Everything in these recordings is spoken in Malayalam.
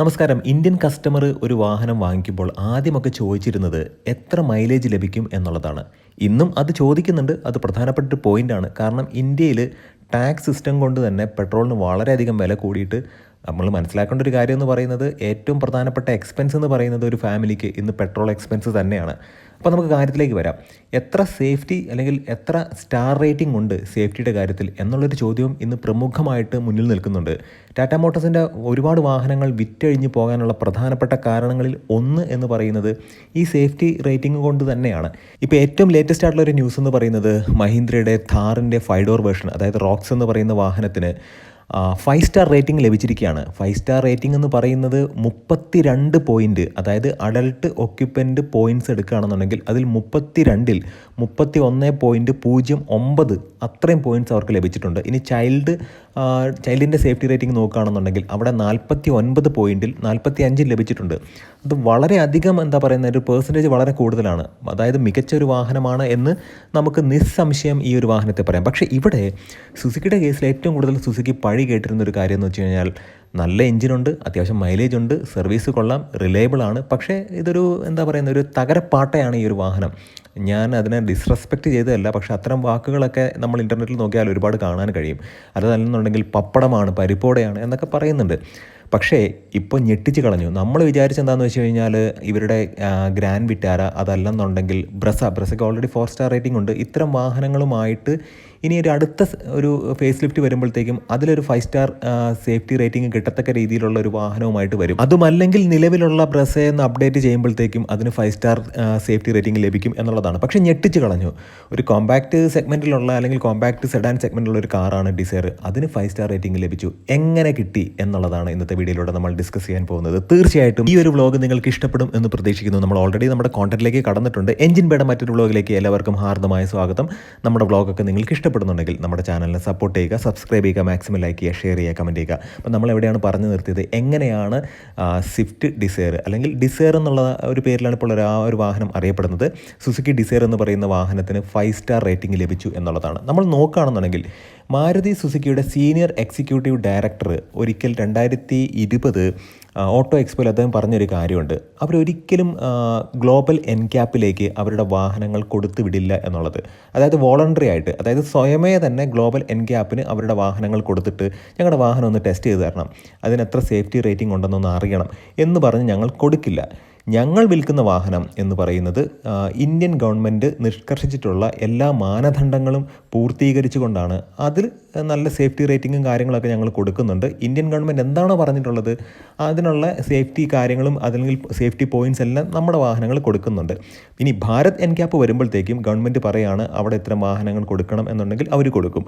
നമസ്കാരം. ഇന്ത്യൻ കസ്റ്റമർ ഒരു വാഹനം വാങ്ങിക്കുമ്പോൾ ആദ്യമൊക്കെ ചോദിച്ചിരുന്നത് എത്ര മൈലേജ് ലഭിക്കും എന്നുള്ളതാണ്. ഇന്നും അത് ചോദിക്കുന്നുണ്ട്. അത് പ്രധാനപ്പെട്ട ഒരു പോയിന്റാണ് കാരണം ഇന്ത്യയിൽ ടാക്സ് സിസ്റ്റം കൊണ്ട് തന്നെ പെട്രോളിന് വളരെയധികം വില കൂടിയിട്ട് നമ്മൾ മനസ്സിലാക്കേണ്ട ഒരു കാര്യം എന്ന് പറയുന്നത് ഏറ്റവും പ്രധാനപ്പെട്ട എക്സ്പെൻസ് എന്ന് പറയുന്നത് ഒരു ഫാമിലിക്ക് ഇന്ന് പെട്രോൾ എക്സ്പെൻസ് തന്നെയാണ്. അപ്പോൾ നമുക്ക് കാര്യത്തിലേക്ക് വരാം. എത്ര സേഫ്റ്റി അല്ലെങ്കിൽ എത്ര സ്റ്റാർ റേറ്റിംഗ് ഉണ്ട് സേഫ്റ്റിയുടെ കാര്യത്തിൽ എന്നുള്ളൊരു ചോദ്യവും ഇന്ന് പ്രമുഖമായിട്ട് മുന്നിൽ നിൽക്കുന്നുണ്ട്. ടാറ്റ മോട്ടോഴ്സിന്റെ ഒരുപാട് വാഹനങ്ങൾ വിറ്റഴിഞ്ഞ് പോകാനുള്ള പ്രധാനപ്പെട്ട കാരണങ്ങളിൽ ഒന്ന് എന്ന് പറയുന്നത് ഈ സേഫ്റ്റി റേറ്റിംഗ് കൊണ്ട് തന്നെയാണ്. ഇപ്പോൾ ഏറ്റവും ലേറ്റസ്റ്റ് ആയിട്ടുള്ള ഒരു ന്യൂസ് എന്ന് പറയുന്നത് മഹീന്ദ്രയുടെ ഥാറിന്റെ ഫൈഡോർ ഡോർ വേർഷൻ അതായത് റോക്സ് എന്ന് പറയുന്ന വാഹനത്തിന്. ഫൈവ് സ്റ്റാർ റേറ്റിംഗ് ലഭിച്ചിരിക്കുകയാണ്. ഫൈവ് സ്റ്റാർ റേറ്റിംഗ് എന്ന് പറയുന്നത് മുപ്പത്തി രണ്ട് പോയിന്റ് അതായത് അഡൽട്ട് ഒക്യുപ്പന്റ് പോയിന്റ്സ് എടുക്കുകയാണെന്നുണ്ടെങ്കിൽ അതിൽ മുപ്പത്തി രണ്ടിൽ മുപ്പത്തി ഒന്ന് പോയിന്റ് പൂജ്യം ഒമ്പത് അത്രയും പോയിന്റ്സ് അവർക്ക് ലഭിച്ചിട്ടുണ്ട്. ഇനി ചൈൽഡ് ചൈൽഡിന്റെ സേഫ്റ്റി റേറ്റിംഗ് നോക്കുകയാണെന്നുണ്ടെങ്കിൽ അവിടെ നാൽപ്പത്തി ഒൻപത് പോയിന്റിൽ നാൽപ്പത്തി അഞ്ചിൽ ലഭിച്ചിട്ടുണ്ട്. അത് വളരെയധികം എന്താ പറയുന്ന ഒരു പേഴ്സന്റേജ് വളരെ കൂടുതലാണ്. അതായത് മികച്ച ഒരു വാഹനമാണ് എന്ന് നമുക്ക് നിസ്സംശയം ഈ ഒരു വാഹനത്തെ പറയാം. പക്ഷേ ഇവിടെ സുസുക്കിയുടെ കേസിൽ ഏറ്റവും കൂടുതൽ സുസുക്കി പഴി കേട്ടിരുന്ന ഒരു കാര്യം എന്ന് വെച്ച് കഴിഞ്ഞാൽ നല്ല എഞ്ചിനുണ്ട് അത്യാവശ്യം മൈലേജ് ഉണ്ട് സർവീസ് കൊള്ളാം റിലയബിൾ ആണ്. പക്ഷേ ഇതൊരു എന്താ പറയുന്ന ഒരു തകരപ്പാട്ടയാണ് ഈ ഒരു വാഹനം. ഞാൻ അതിനെ ഡിസ്റെസ്പെക്റ്റ് ചെയ്തതല്ല പക്ഷേ അത്തരം വാക്കുകളൊക്കെ നമ്മൾ ഇന്റർനെറ്റിൽ നോക്കിയാൽ ഒരുപാട് കാണാൻ കഴിയും. അതല്ലെന്നുണ്ടെങ്കിൽ പപ്പടമാണ് പരിപ്പോടെയാണ് എന്നൊക്കെ പറയുന്നുണ്ട്. പക്ഷേ ഇപ്പോൾ ഞെട്ടിച്ച് കളഞ്ഞു. നമ്മൾ വിചാരിച്ചെന്താണെന്ന് വെച്ച് കഴിഞ്ഞാൽ ഇവരുടെ ഗ്രാൻഡ് വിറ്റാര അതല്ലെന്നുണ്ടെങ്കിൽ ബ്രസ ബ്രസയ്ക്ക് ഓൾറെഡി ഫോർ സ്റ്റാർ റേറ്റിംഗ് ഉണ്ട്. ഇത്തരം വാഹനങ്ങളുമായിട്ട് ഇനി ഒരു അടുത്ത ഒരു ഫേസ് ലിഫ്റ്റ് വരുമ്പോഴത്തേക്കും അതിലൊരു ഫൈവ് സ്റ്റാർ സേഫ്റ്റി റേറ്റിംഗ് കിട്ടത്തക്ക രീതിയിലുള്ള ഒരു വാഹനവുമായിട്ട് വരും. അതുമല്ലെങ്കിൽ നിലവിലുള്ള ബ്രസയെ എന്ന് അപ്ഡേറ്റ് ചെയ്യുമ്പോഴത്തേക്കും അതിന് ഫൈവ് സ്റ്റാർ സേഫ്റ്റി റേറ്റിംഗ് ലഭിക്കും എന്നുള്ളതാണ്. പക്ഷേ ഞെട്ടിച്ച് കളഞ്ഞു. ഒരു കോമ്പാക്ട് സെഗ്മെന്റിലുള്ള അല്ലെങ്കിൽ കോമ്പാക്ട് സെഡാൻ സെഗ്മെന്റിലുള്ള ഒരു കാറാണ് ഡിസയർ അതിന് ഫൈവ് സ്റ്റാർ റേറ്റിംഗ് ലഭിച്ചു. എങ്ങനെ കിട്ടി എന്നുള്ളതാണ് ഇന്നത്തെ വീഡിയോയിലൂടെ നമ്മൾ ഡിസ്കസ് ചെയ്യാൻ പോകുന്നത്. തീർച്ചയായിട്ടും ഈ ഒരു വ്ലോഗ് നിങ്ങൾക്ക് ഇഷ്ടപ്പെടും എന്ന് പ്രതീക്ഷിക്കുന്നു. നമ്മൾ ഓൾറെഡി നമ്മുടെ കോണ്ടന്റിലേക്ക് കടന്നിട്ടുണ്ട്. എഞ്ചിൻ ബേഡ മറ്റൊരു വ്ലോഗിലേക്ക് എല്ലാവർക്കും ഹാർദമായ സ്വാഗതം. നമ്മുടെ വ്ലോഗൊക്കെ നിങ്ങൾക്ക് ഇഷ്ടപ്പെടുന്നുണ്ടെങ്കിൽ നമ്മുടെ ചാനലിനെ സപ്പോർട്ട് ചെയ്യുക സബ്സ്ക്രൈബ് ചെയ്യുക മാക്സിമം ലൈക്ക് ചെയ്യുക ഷെയർ ചെയ്യുക കമന്റ് ചെയ്യുക. അപ്പോൾ നമ്മൾ എവിടെയാണ് പറഞ്ഞു നിർത്തിയത്? എങ്ങനെയാണ് സ്വിഫ്റ്റ് ഡിസയർ അല്ലെങ്കിൽ ഡിസയർ എന്നുള്ള ഒരു പേരിലാണ് ഇപ്പോൾ ഒരു ആ ഒരു വാഹനം അറിയപ്പെടുന്നത്. സുസുക്കി ഡിസയർ എന്ന് പറയുന്ന വാഹനത്തിന് ഫൈവ് സ്റ്റാർ റേറ്റിംഗ് ലഭിച്ചു എന്നുള്ളതാണ്. നമ്മൾ നോക്കുകയാണെന്നുണ്ടെങ്കിൽ മാരുതി സുസുക്കിയുടെ സീനിയർ എക്സിക്യൂട്ടീവ് ഡയറക്ടർ ഒരിക്കൽ രണ്ടായിരത്തി ഇരുപത് ഓട്ടോ എക്സ്പോയിൽ അദ്ദേഹം പറഞ്ഞൊരു കാര്യമുണ്ട്. അവരൊരിക്കലും ഗ്ലോബൽ എൻക്യാപ്പിലേക്ക് അവരുടെ വാഹനങ്ങൾ കൊടുത്തു വിടില്ല എന്നുള്ളത്. അതായത് വോളണ്ടറി ആയിട്ട് അതായത് സ്വയമേ തന്നെ ഗ്ലോബൽ എൻക്യാപ്പിന് അവരുടെ വാഹനങ്ങൾ കൊടുത്തിട്ട് ഞങ്ങളുടെ വാഹനം ഒന്ന് ടെസ്റ്റ് ചെയ്ത് തരണം. അതിന് എത്ര സേഫ്റ്റി റേറ്റിംഗ് ഉണ്ടെന്നൊന്ന് അറിയണം എന്ന് പറഞ്ഞ് ഞങ്ങൾ കൊടുക്കില്ല. ഞങ്ങൾ വിൽക്കുന്ന വാഹനം എന്ന് പറയുന്നത് ഇന്ത്യൻ ഗവൺമെന്റ് നിഷ്കർഷിച്ചിട്ടുള്ള എല്ലാ മാനദണ്ഡങ്ങളും പൂർത്തീകരിച്ചുകൊണ്ടാണ്. അതിൽ നല്ല സേഫ്റ്റി റേറ്റിങ്ങും കാര്യങ്ങളൊക്കെ ഞങ്ങൾ കൊടുക്കുന്നുണ്ട്. ഇന്ത്യൻ ഗവൺമെന്റ് എന്താണോ പറഞ്ഞിട്ടുള്ളത് അതിനുള്ള സേഫ്റ്റി കാര്യങ്ങളും അതല്ലെങ്കിൽ സേഫ്റ്റി പോയിന്റ്സ് എല്ലാം നമ്മുടെ വാഹനങ്ങൾ കൊടുക്കുന്നുണ്ട്. ഇനി ഭാരത് എൻ ക്യാപ്പ് വരുമ്പോഴത്തേക്കും ഗവൺമെന്റ് പറയാണ് അവിടെ ഇത്തരം വാഹനങ്ങൾ കൊടുക്കണം എന്നുണ്ടെങ്കിൽ അവർ കൊടുക്കും.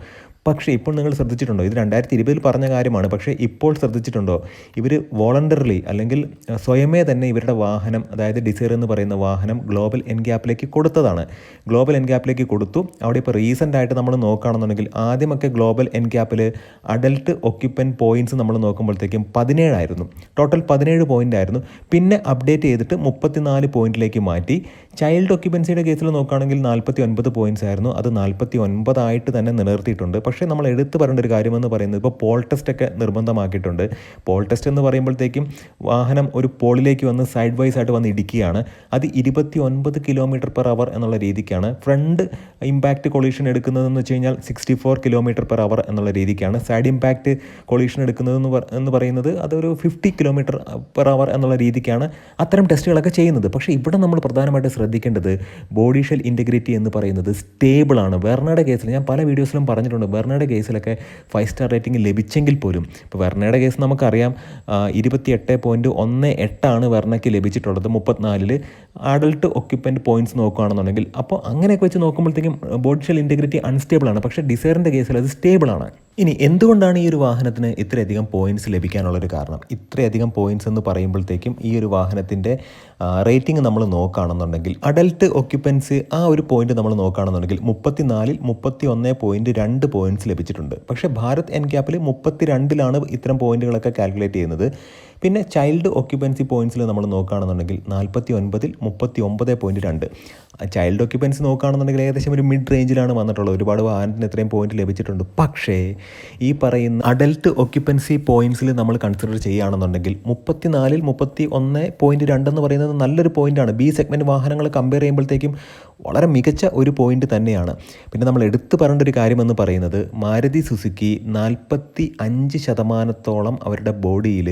പക്ഷേ ഇപ്പോൾ നിങ്ങൾ ശ്രദ്ധിച്ചിട്ടുണ്ടോ? ഇത് രണ്ടായിരത്തി ഇരുപതിൽ പറഞ്ഞ കാര്യമാണ്. പക്ഷേ ഇപ്പോൾ ശ്രദ്ധിച്ചിട്ടുണ്ടോ? ഇവർ വോളണ്ടറിലി അല്ലെങ്കിൽ സ്വയമേ തന്നെ ഇവരുടെ വാഹനം അതായത് ഡിസൈർ എന്ന് പറയുന്ന വാഹനം ഗ്ലോബൽ എൻ ക്യാപ്പിലേക്ക് കൊടുത്തതാണ്. ഗ്ലോബൽ എൻ ക്യാപ്പിലേക്ക് കൊടുത്തു. അവിടെ ഇപ്പോൾ റീസെന്റ് ആയിട്ട് നമ്മൾ നോക്കുകയാണെന്നുണ്ടെങ്കിൽ ആദ്യമൊക്കെ ഗ്ലോബൽ എൻ ക്യാപ്പിൽ അഡൽട്ട് ഒക്യുപ്പൻ പോയിന്റ്സ് നമ്മൾ നോക്കുമ്പോഴത്തേക്കും പതിനേഴായിരുന്നു. ടോട്ടൽ പതിനേഴ് പോയിന്റ് ആയിരുന്നു. പിന്നെ അപ്ഡേറ്റ് ചെയ്തിട്ട് മുപ്പത്തിനാല് പോയിന്റിലേക്ക് മാറ്റി. ചൈൽഡ് ഒക്യുപ്പൻസിയുടെ കേസിൽ നോക്കുകയാണെങ്കിൽ നാൽപ്പത്തി ഒൻപത് പോയിന്റ്സ് ആയിരുന്നു. അത് നാൽപ്പത്തി ഒൻപതായിട്ട് തന്നെ നിലനിർത്തിയിട്ടുണ്ട്. പക്ഷേ നമ്മൾ എടുത്തു പറയേണ്ട ഒരു കാര്യമെന്ന് പറയുന്നത് ഇപ്പോൾ പോൾ ടെസ്റ്റ് ഒക്കെ നിർബന്ധമാക്കിയിട്ടുണ്ട്. പോൾ ടെസ്റ്റ് എന്ന് പറയുമ്പോഴത്തേക്കും വാഹനം ഒരു പോളിലേക്ക് വന്ന് സൈഡ് വൈസ് ആയിട്ട് വന്ന് ഇടിക്കുകയാണ്. അത് ഇരുപത്തി ഒൻപത് കിലോമീറ്റർ പെർ അവർ എന്നുള്ള രീതിക്കാണ്. ഫ്രണ്ട് ഇമ്പാക്റ്റ് കൊളീഷൻ എടുക്കുന്നതെന്ന് വെച്ച് കഴിഞ്ഞാൽ sixty four kilometre per hour എന്നുള്ള രീതിക്കാണ്. സൈഡ് ഇമ്പാക്റ്റ് കൊളീഷൻ എടുക്കുന്നത് എന്ന് പറയുന്നത് അതൊരു ഫിഫ്റ്റി കിലോമീറ്റർ പെർ അവർ എന്നുള്ള രീതിക്കാണ് അത്തരം ടെസ്റ്റുകളൊക്കെ ചെയ്യുന്നത്. പക്ഷേ ഇവിടെ നമ്മൾ പ്രധാനമായിട്ട് ശ്രദ്ധിക്കേണ്ടത് ബോഡി ഷെൽ ഇന്റഗ്രിറ്റി എന്ന് പറയുന്നത് സ്റ്റേബിളാണ് വെർണയുടെ കേസിൽ ഞാൻ പല വീഡിയോസിലും പറഞ്ഞിട്ടുണ്ട്. വെർണയുടെ കേസിലൊക്കെ ഫൈവ് സ്റ്റാർ റേറ്റിംഗ് ലഭിച്ചെങ്കിൽ പോലും. ഇപ്പോൾ വെർണയുടെ കേസ് നമുക്കറിയാം ഇരുപത്തി എട്ട് പോയിന്റ് ഒന്ന് എട്ടാണ് വെർണയ്ക്ക് ലഭിച്ചിട്ടുള്ളത്. മുപ്പത്തിനാലിൽ അഡൾട്ട് ഒക്യുപ്പന്റ് പോയിന്റ്സ് നോക്കുകയാണെന്നുണ്ടെങ്കിൽ. അപ്പോൾ അങ്ങനെയൊക്കെ വെച്ച് നോക്കുമ്പോഴത്തേക്കും ബോഡി ഷെൽ ഇന്റഗ്രിറ്റി അൺസ്റ്റേബിളാണ് പക്ഷേ ഡിസൈറിന്റെ കേസിൽ അത് സ്റ്റേബിൾ ആണ്. ഇനി എന്തുകൊണ്ടാണ് ഈ ഒരു വാഹനത്തിന് ഇത്രയധികം പോയിന്റ്സ് ലഭിക്കാനുള്ളൊരു കാരണം? ഇത്രയധികം പോയിന്റ്സ് എന്ന് പറയുമ്പോഴത്തേക്കും ഈ ഒരു വാഹനത്തിന്റെ റേറ്റിംഗ് നമ്മൾ നോക്കുകയാണെന്നുണ്ടെങ്കിൽ അഡൽട്ട് ഒക്യുപ്പൻസി ആ ഒരു പോയിന്റ് നമ്മൾ നോക്കുകയാണെന്നുണ്ടെങ്കിൽ മുപ്പത്തിനാലിൽ മുപ്പത്തി ഒന്ന് പോയിന്റ് രണ്ട് പോയിന്റ്സ് ലഭിച്ചിട്ടുണ്ട്. പക്ഷേ ഭാരത് എൻ ക്യാപ്പിൽ മുപ്പത്തി രണ്ടിലാണ് ഇത്തരം പോയിന്റുകളൊക്കെ കാൽക്കുലേറ്റ് ചെയ്യുന്നത്. പിന്നെ ചൈൽഡ് ഓക്യുപ്പൻസി പോയിന്റ്സിൽ നമ്മൾ നോക്കുകയാണെന്നുണ്ടെങ്കിൽ നാൽപ്പത്തി ഒൻപതിൽ മുപ്പത്തി ഒമ്പത് പോയിന്റ് രണ്ട് ചൈൽഡ് ഓക്യുപ്പൻസി നോക്കുകയാണെന്നുണ്ടെങ്കിൽ ഏകദേശം ഒരു മിഡ് റേഞ്ചിലാണ് വന്നിട്ടുള്ളത്. ഒരുപാട് വാഹനത്തിന് ഇത്രയും പോയിന്റ് ലഭിച്ചിട്ടുണ്ട്. പക്ഷേ ഈ പറയുന്ന അഡൽട്ട് ഒക്യുപ്പൻസി പോയിന്റ്സിൽ നമ്മൾ കൺസിഡർ ചെയ്യുകയാണെന്നുണ്ടെങ്കിൽ മുപ്പത്തിനാലിൽ മുപ്പത്തി ഒന്ന് പോയിന്റ് രണ്ടെന്ന് പറയുന്നത് നല്ലൊരു പോയിന്റാണ് ബി സെഗ്മെന്റ് വാഹനങ്ങൾ കമ്പയർ ചെയ്യുമ്പോഴത്തേക്കും വളരെ മികച്ച ഒരു പോയിന്റ് തന്നെയാണ്. പിന്നെ നമ്മൾ എടുത്തു പറയേണ്ട ഒരു കാര്യമെന്ന് പറയുന്നത് മാരുതി സുസുക്കി നാൽപ്പത്തി അഞ്ച് ശതമാനത്തോളം അവരുടെ ബോഡിയിൽ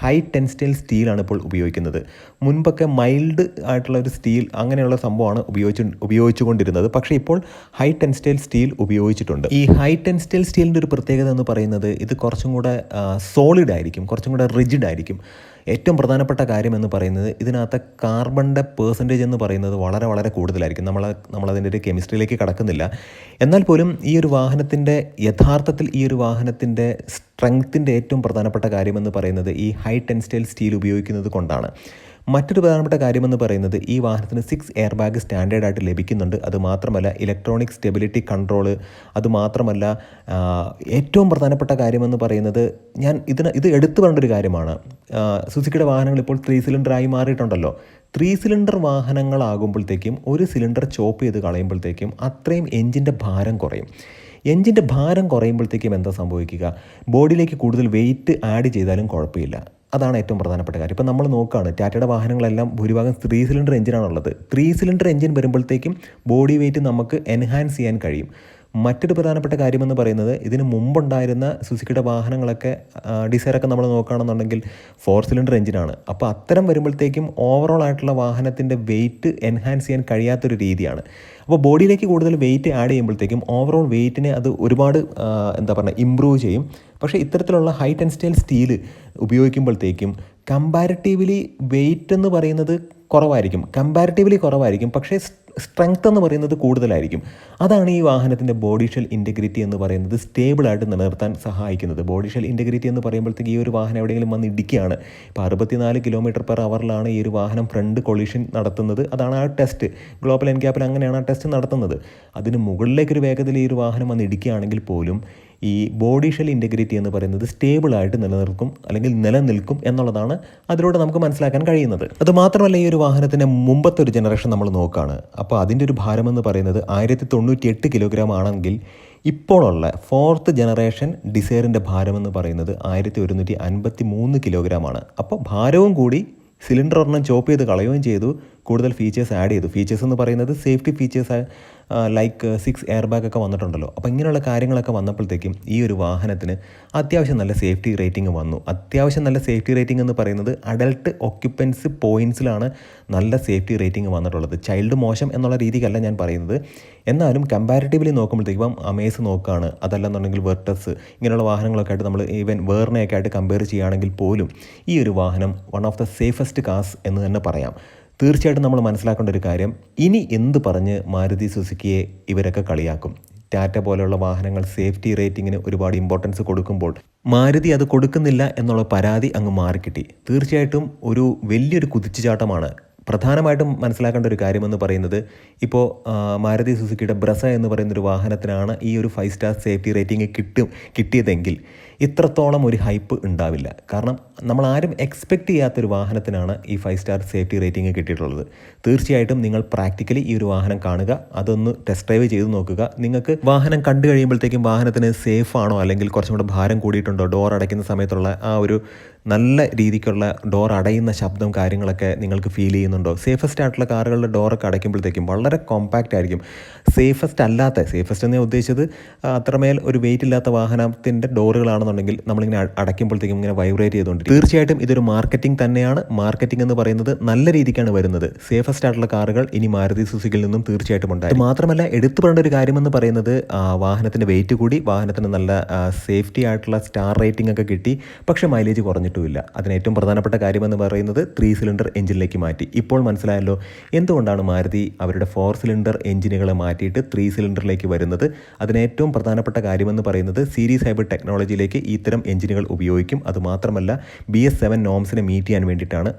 ഹൈ ടെൻസ്റ്റൈൽ സ്റ്റീലാണ് ഇപ്പോൾ ഉപയോഗിക്കുന്നത്. മുൻപൊക്കെ മൈൽഡ് ആയിട്ടുള്ള ഒരു സ്റ്റീൽ അങ്ങനെയുള്ള സംഭവമാണ് ഉപയോഗിച്ചു ഉപയോഗിച്ചുകൊണ്ടിരുന്നത്. പക്ഷേ ഇപ്പോൾ ഹൈ ടെൻസ്റ്റൈൽ സ്റ്റീൽ ഉപയോഗിച്ചിട്ടുണ്ട്. ഈ ഹൈ ടെൻസ്റ്റൈൽ സ്റ്റീലിന്റെ ഒരു പ്രത്യേകത എന്ന് പറയുന്നത് ഇത് കുറച്ചും കൂടെ സോളിഡ് ആയിരിക്കും കുറച്ചും കൂടെ റിജിഡ് ആയിരിക്കും. ഏറ്റവും പ്രധാനപ്പെട്ട കാര്യം എന്ന് പറയുന്നത് ഇതിനകത്ത് കാർബണിന്റെ പേഴ്സന്റേജ് എന്ന് പറയുന്നത് വളരെ വളരെ കൂടുതലായിരിക്കും. നമ്മൾ നമ്മളതിന്റെ ഒരു കെമിസ്ട്രിയിലേക്ക് കടക്കുന്നില്ല. എന്നാൽ പോലും ഈ ഒരു വാഹനത്തിന്റെ യഥാർത്ഥത്തിൽ ഈ ഒരു വാഹനത്തിന്റെ സ്ട്രെങ്ത്തിന്റെ ഏറ്റവും പ്രധാനപ്പെട്ട കാര്യമെന്ന് പറയുന്നത് ഈ ഹൈ ടെൻസ്റ്റൈൽ സ്റ്റീൽ ഉപയോഗിക്കുന്നത് കൊണ്ടാണ്. മറ്റൊരു പ്രധാനപ്പെട്ട കാര്യമെന്ന് പറയുന്നത് ഈ വാഹനത്തിന് സിക്സ് എയർ ബാഗ് സ്റ്റാൻഡേർഡായിട്ട് ലഭിക്കുന്നുണ്ട്. അതുമാത്രമല്ല ഇലക്ട്രോണിക് സ്റ്റെബിലിറ്റി കൺട്രോൾ അതുമാത്രമല്ല ഏറ്റവും പ്രധാനപ്പെട്ട കാര്യമെന്ന് പറയുന്നത് ഞാൻ ഇതിന് ഇത് എടുത്തു പറയേണ്ട ഒരു കാര്യമാണ്. സുസുക്കിയുടെ വാഹനങ്ങൾ ഇപ്പോൾ ത്രീ സിലിണ്ടറായി മാറിയിട്ടുണ്ടല്ലോ. ത്രീ സിലിണ്ടർ വാഹനങ്ങളാകുമ്പോഴത്തേക്കും ഒരു സിലിണ്ടർ ചോപ്പ് ചെയ്ത് കളയുമ്പോഴത്തേക്കും അത്രയും എഞ്ചിന്റെ ഭാരം കുറയും. എഞ്ചിന്റെ ഭാരം കുറയുമ്പോഴത്തേക്കും എന്താ സംഭവിക്കുക? ബോഡിയിലേക്ക് കൂടുതൽ വെയിറ്റ് ആഡ് ചെയ്താലും കുഴപ്പമില്ല. അതാണ് ഏറ്റവും പ്രധാനപ്പെട്ട കാര്യം. ഇപ്പം നമ്മൾ നോക്കുകയാണ് ടാറ്റയുടെ വാഹനങ്ങളെല്ലാം ഭൂരിഭാഗം ത്രീ സിലിണ്ടർ എഞ്ചിനാണുള്ളത് ത്രീ സിലിണ്ടർ എഞ്ചിൻ വരുമ്പോഴത്തേക്കും ബോഡി വെയിറ്റ് നമുക്ക് എൻഹാൻസ് ചെയ്യാൻ കഴിയും. മറ്റൊരു പ്രധാനപ്പെട്ട കാര്യമെന്ന് പറയുന്നത് ഇതിന് മുമ്പുണ്ടായിരുന്ന സുസുക്കിയുടെ വാഹനങ്ങളൊക്കെ ഡിസൈറൊക്കെ നമ്മൾ നോക്കുകയാണെന്നുണ്ടെങ്കിൽ ഫോർ സിലിണ്ടർ എഞ്ചിനാണ്. അപ്പോൾ അത്തരം വരുമ്പോഴത്തേക്കും ഓവറോൾ ആയിട്ടുള്ള വാഹനത്തിന്റെ വെയിറ്റ് എൻഹാൻസ് ചെയ്യാൻ കഴിയാത്തൊരു രീതിയാണ്. അപ്പോൾ ബോഡിയിലേക്ക് കൂടുതൽ വെയിറ്റ് ആഡ് ചെയ്യുമ്പോഴത്തേക്കും ഓവറോൾ വെയിറ്റിനെ അത് ഒരുപാട് എന്താ പറയുക ഇമ്പ്രൂവ് ചെയ്യും. പക്ഷേ ഇത്തരത്തിലുള്ള ഹൈ ടെൻസ്റ്റൈൽ സ്റ്റീൽ ഉപയോഗിക്കുമ്പോഴത്തേക്കും കമ്പാരിറ്റീവ്ലി വെയിറ്റ് എന്ന് പറയുന്നത് കുറവായിരിക്കും. കമ്പാരിറ്റീവ്ലി കുറവായിരിക്കും. പക്ഷേ സ്ട്രെങ്ത് എന്ന് പറയുന്നത് കൂടുതലായിരിക്കും. അതാണ് ഈ വാഹനത്തിന്റെ ബോഡി ഷെൽ ഇന്റഗ്രിറ്റി എന്ന് പറയുന്നത് സ്റ്റേബിളായിട്ട് നിലനിർത്താൻ സഹായിക്കുന്നത്. ബോഡി ഷെൽ ഇന്റഗ്രിറ്റി എന്ന് പറയുമ്പോഴത്തേക്ക് ഈ ഒരു വാഹനം എവിടെയെങ്കിലും വന്ന് ഇടിക്കുകയാണ്. ഇപ്പോൾ അറുപത്തിനാല് കിലോമീറ്റർ പെർ അവറിലാണ് ഈ ഒരു വാഹനം ഫ്രണ്ട് കൊളീഷൻ നടത്തുന്നത്. അതാണ് ആ ടെസ്റ്റ് ഗ്ലോബൽ എൻക്യാപ്പിൽ അങ്ങനെയാണ് ആ ടെസ്റ്റ് നടത്തുന്നത്. അതിന് മുകളിലേക്കൊരു വേഗതയിൽ ഈ ഒരു വാഹനം വന്ന് ഇടിക്കുകയാണെങ്കിൽ പോലും ഈ ബോഡി ഷെൽ ഇന്റഗ്രിറ്റി എന്ന് പറയുന്നത് സ്റ്റേബിളായിട്ട് നിലനിൽക്കും അല്ലെങ്കിൽ നിലനിൽക്കും എന്നുള്ളതാണ് അതിലൂടെ നമുക്ക് മനസ്സിലാക്കാൻ കഴിയുന്നത്. അതുമാത്രമല്ല ഈ ഒരു വാഹനത്തിന്റെ മുമ്പത്തെ ഒരു ജനറേഷൻ നമ്മൾ നോക്കുകയാണ്. അപ്പോൾ അതിന്റെ ഒരു ഭാരമെന്ന് പറയുന്നത് ആയിരത്തി തൊണ്ണൂറ്റി എട്ട് കിലോഗ്രാം ആണെങ്കിൽ ഇപ്പോഴുള്ള ഫോർത്ത് ജനറേഷൻ ഡിസൈറിന്റെ ഭാരമെന്ന് പറയുന്നത് ആയിരത്തി ഒരുന്നൂറ്റി അൻപത്തി മൂന്ന് കിലോഗ്രാമാണ് അപ്പോൾ ഭാരവും കൂടി സിലിണ്ടർ ഒരെണ്ണം ചോപ്പ് ചെയ്ത് കളയുകയും ചെയ്തു. കൂടുതൽ ഫീച്ചേഴ്സ് ആഡ് ചെയ്തു. ഫീച്ചേഴ്സ് എന്ന് പറയുന്നത് safety features like six airbag ഒക്കെ വന്നിട്ടുണ്ടല്ലോ. അപ്പോൾ ഇങ്ങനെയുള്ള കാര്യങ്ങളൊക്കെ വന്നപ്പോഴത്തേക്കും ഈ ഒരു വാഹനത്തിന് അത്യാവശ്യം നല്ല സേഫ്റ്റി റേറ്റിംഗ് വന്നു. അത്യാവശ്യം നല്ല സേഫ്റ്റി റേറ്റിംഗ് എന്ന് പറയുന്നത് അഡൽട്ട് ഒക്യുപ്പൻസ് പോയിന്റ്സിലാണ് നല്ല സേഫ്റ്റി റേറ്റിംഗ് വന്നിട്ടുള്ളത്. ചൈൽഡ് മോശം എന്നുള്ള രീതിക്കല്ല ഞാൻ പറയുന്നത്. എന്നാലും കമ്പാരിറ്റീവ്ലി നോക്കുമ്പോഴത്തേക്കും അമേസ് നോക്കുകയാണ് അതല്ലെന്നുണ്ടെങ്കിൽ വെർട്ടസ് ഇങ്ങനെയുള്ള വാഹനങ്ങളൊക്കെ ആയിട്ട് നമ്മൾ ഈവൻ വേറിനെയൊക്കെ ആയിട്ട് കമ്പയർ ചെയ്യുകയാണെങ്കിൽ പോലും ഈ ഒരു വാഹനം വൺ ഓഫ് ദ സേഫസ്റ്റ് കാസ് എന്ന് തന്നെ പറയാം. തീർച്ചയായിട്ടും നമ്മൾ മനസ്സിലാക്കേണ്ട ഒരു കാര്യം ഇനി എന്ത് പറഞ്ഞ് മാരുതി സുസുക്കിയെ ഇവരൊക്കെ കളിയാക്കും? ടാറ്റ പോലെയുള്ള വാഹനങ്ങൾ സേഫ്റ്റി റേറ്റിങ്ങിന് ഒരുപാട് ഇമ്പോർട്ടൻസ് കൊടുക്കുമ്പോൾ മാരുതി അത് കൊടുക്കുന്നില്ല എന്നുള്ള പരാതി അങ്ങ് മാറിക്കിട്ടി. തീർച്ചയായിട്ടും ഒരു വലിയൊരു കുതിച്ചുചാട്ടമാണ്. പ്രധാനമായിട്ടും മനസ്സിലാക്കേണ്ട ഒരു കാര്യമെന്ന് പറയുന്നത് ഇപ്പോൾ മാരുതി സുസുക്കിയുടെ ബ്രസ എന്ന് പറയുന്ന ഒരു വാഹനത്തിനാണ് ഈ ഒരു ഫൈവ് സ്റ്റാർ സേഫ്റ്റി റേറ്റിംഗ് കിട്ടും കിട്ടിയതെങ്കിൽ ഇത്രത്തോളം ഒരു ഹൈപ്പ് ഉണ്ടാവില്ല. കാരണം നമ്മൾ ആരും എക്സ്പെക്റ്റ് ചെയ്യാത്തൊരു വാഹനത്തിനാണ് ഈ ഫൈവ് സ്റ്റാർ സേഫ്റ്റി റേറ്റിംഗ് കിട്ടിയിട്ടുള്ളത്. തീർച്ചയായിട്ടും നിങ്ങൾ പ്രാക്ടിക്കലി ഈ ഒരു വാഹനം കാണുക അതൊന്ന് ടെസ്റ്റ് ഡ്രൈവ് ചെയ്ത് നോക്കുക. നിങ്ങൾക്ക് വാഹനം കണ്ടു കഴിയുമ്പോഴത്തേക്കും വാഹനത്തിന് സേഫ് ആണോ അല്ലെങ്കിൽ കുറച്ചും കൂടെ ഭാരം കൂടിയിട്ടുണ്ടോ ഡോർ അടയ്ക്കുന്ന സമയത്തുള്ള ആ ഒരു നല്ല രീതിക്കുള്ള ഡോർ അടയുന്ന ശബ്ദം കാര്യങ്ങളൊക്കെ നിങ്ങൾക്ക് ഫീൽ ചെയ്യുന്നുണ്ടോ? സേഫസ്റ്റ് ആയിട്ടുള്ള കാറുകളുടെ ഡോറൊക്കെ അടയ്ക്കുമ്പോഴത്തേക്കും വളരെ കോമ്പാക്റ്റ് ആയിരിക്കും. സേഫസ്റ്റ് അല്ലാത്ത സേഫസ്റ്റ് എന്ന് ഉദ്ദേശിച്ചത് അത്രമേൽ ഒരു വെയിറ്റ് ഇല്ലാത്ത വാഹനത്തിന്റെ ഡോറുകളാണെന്നുണ്ടെങ്കിൽ നമ്മളിങ്ങനെ അടയ്ക്കുമ്പോഴത്തേക്കും ഇങ്ങനെ വൈബ്രേറ്റ് ചെയ്തുകൊണ്ടിരിക്കും. തീർച്ചയായിട്ടും ഇതൊരു മാർക്കറ്റിംഗ് തന്നെയാണ്. മാർക്കറ്റിംഗ് എന്ന് പറയുന്നത് നല്ല രീതിക്കാണ് വരുന്നത്. സേഫസ്റ്റ് ആയിട്ടുള്ള കാറുകൾ ഇനി മാരുതി സുസുക്കിൽ നിന്നും തീർച്ചയായിട്ടും ഉണ്ടായി മാത്രമല്ല എടുത്തു പറയേണ്ട ഒരു കാര്യമെന്ന് പറയുന്നത് വാഹനത്തിന്റെ വെയിറ്റ് കൂടി വാഹനത്തിന് നല്ല സേഫ്റ്റി ആയിട്ടുള്ള സ്റ്റാർ റേറ്റിംഗ് ഒക്കെ കിട്ടി. പക്ഷേ മൈലേജ് കുറഞ്ഞിട്ടുമില്ല. അതിന് ഏറ്റവും പ്രധാനപ്പെട്ട കാര്യമെന്ന് പറയുന്നത് ത്രീ സിലിണ്ടർ എഞ്ചിനിലേക്ക് മാറ്റി. ഇപ്പോൾ മനസ്സിലായല്ലോ എന്തുകൊണ്ടാണ് മാരുതി അവരുടെ ഫോർ സിലിണ്ടർ എഞ്ചിനുകളെ മാറ്റിയിട്ട് ത്രീ സിലിണ്ടറിലേക്ക് വരുന്നത്? അതിന് ഏറ്റവും പ്രധാനപ്പെട്ട കാര്യമെന്ന് പറയുന്നത് സീരീസ് ഹൈബ്രിഡ് ടെക്നോളജിയിലേക്ക് ഇത്തരം എഞ്ചിനുകൾ ഉപയോഗിക്കും. അതുമാത്രമല്ല ബി എസ് സെവൻ നോംസിനെ മീറ്റ് ചെയ്യാൻ വേണ്ടിയിട്ടാണ്.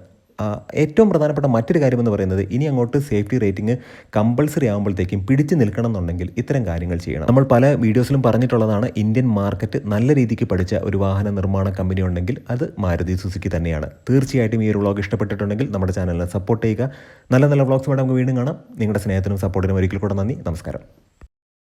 ഏറ്റവും പ്രധാനപ്പെട്ട മറ്റൊരു കാര്യമെന്ന് പറയുന്നത് ഇനി അങ്ങോട്ട് സേഫ്റ്റി റേറ്റിംഗ് കമ്പൾസറി ആകുമ്പോഴത്തേക്കും പിടിച്ചു നിൽക്കണം എന്നുണ്ടെങ്കിൽ ഇത്തരം കാര്യങ്ങൾ ചെയ്യണം. നമ്മൾ പല വീഡിയോസിലും പറഞ്ഞിട്ടുള്ളതാണ് ഇന്ത്യൻ മാർക്കറ്റ് നല്ല രീതിക്ക് പഠിച്ച ഒരു വാഹന നിർമ്മാണ കമ്പനി ഉണ്ടെങ്കിൽ അത് മാരുതി സുസുക്കി തന്നെയാണ്. തീർച്ചയായിട്ടും ഈ ഒരു വ്ളോഗ് ഇഷ്ടപ്പെട്ടിട്ടുണ്ടെങ്കിൽ നമ്മുടെ ചാനലിനെ സപ്പോർട്ട് ചെയ്യുക. നല്ല നല്ല വ്ളോഗ്സുമായിട്ട് നമുക്ക് വീണ്ടും കാണാം. നിങ്ങളുടെ സ്നേഹത്തിനും സപ്പോർട്ടിനും ഒരിക്കൽ കൂടെ നന്ദി. നമസ്കാരം.